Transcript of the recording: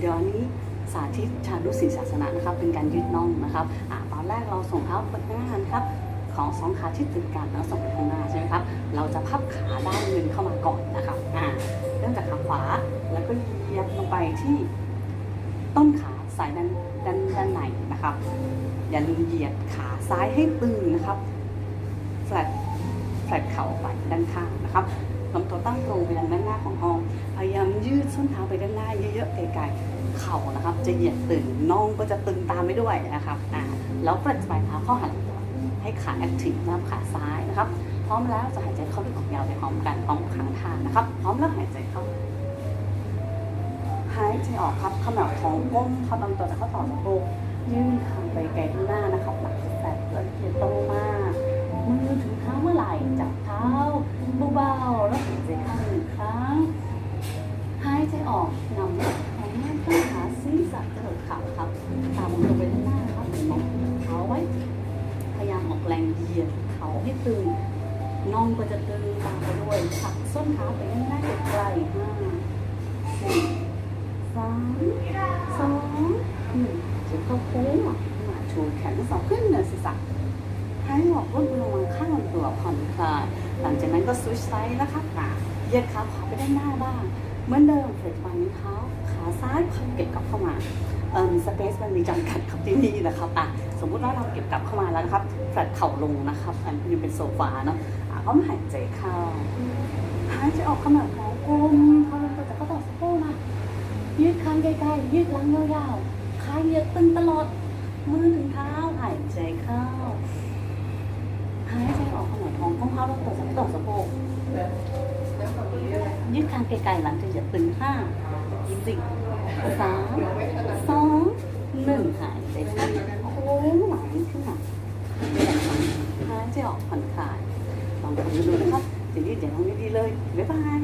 เดี๋ยวอันนี้สาธิตชาดุสีศาสนานะครับ เป็นการยืดน่องนะครับอ่าตอนแรกเราส่งเท้าไปข้างหน้านครับ ของสองขาที่ติดกันแล้วส่งไปข้างหน้าใช่ไหมครับ เราจะพับขาด้านหนึ่งเข้ามาก่อนนะครับอ่าเริ่มจากขาขวาแล้วก็เหยียบลงไปที่ต้นขาสายด้านด้านด้านในนะครับ อย่าลืมเหยียดขาซ้ายให้ตึงนะครับแฟลต แฟลตเข่าไปด้านข้างนะครับลำตัวตั้งตรงไปทางด้านหน้าของห้อง พยายามยืดส้นเท้าไปด้านหน้าเยอะๆไกลๆเข่านะครับ จะเหยียดตึงน่องก็จะตึงตามไปด้วยนะครับอ่าแล้วปลัดปลายเท้าเข้าหาลำตัวให้ขาแอคทีฟนะครับขาซ้ายนะครับ พร้อมแล้วจะหายใจเข้าลึกออกยาวไปพร้อมกันพร้อมขังทานนะครับ พร้อมแล้วหายใจเข้าหายใจออกครับขมับท้องก้มเข้าลำตัวจะเข้าต่อสะโพกยื่นคางไปไกลข้างหน้านะครับหลังแสบละเอีย เบาๆแล้วหายใจเข้าหนึ่งครั้ง หายใจออกนำแขนต้นขาซีสักกระโดดขาครับ ตามลงไปด้านหน้านะครับเหมืองเท้าไว้ พยายามออกแรงเหยียดเขาให้ตึงน่องก็จะตึงตามไปด้วยผักส้นเท้าไปด้านหน้าไกลๆห้าสี่สามสองหนึ่งจะเข้าโค้งอะมาชูแขนทั้งสองขึ้นเหนือศีรษะ ให้ออกลดลงมาข้างลำตัวผ่อนคลายหลังจากนั้นก็สวิชไซด์นะคะขาเหยียดขาขวาไปด้านหน้าบ้าง เหมือนเดิมเฟรดฟันนิ้วเท้าขาซ้ายพับเก็บกลับเข้ามาเอ่อสเปซมันมีจำกัดครับที่นี่นะครับอะสมมุติว่าเราเก็บกลับเข้ามาแล้วนะครับแฟลตเข่าลงนะครับอันนี้เป็นโซฟาเนาะอะก็หายใจเข้าหายใจออกขนาดท้องกลมเข้าลงตัวจะเข้าต่อสะโพกนะยืดคางไกลๆยืดหลังยาวๆขาเยียดตึงตลอดมือถึงเท้าหายใจเข้า หายใจออกขนาด ท้องกลมเข้าลงตัวจะเข้าต่อสะโพกยืดคางไกลๆหลังจะเหยียดตึงห้าสี่สามสองหนึ่งหายใจเข้าโค้งหลังขึ้นมาหายใจออกผ่อนคลายลองทำดูนะครับจะยืดอย่างนี้ดีเลยบ๊ายบาย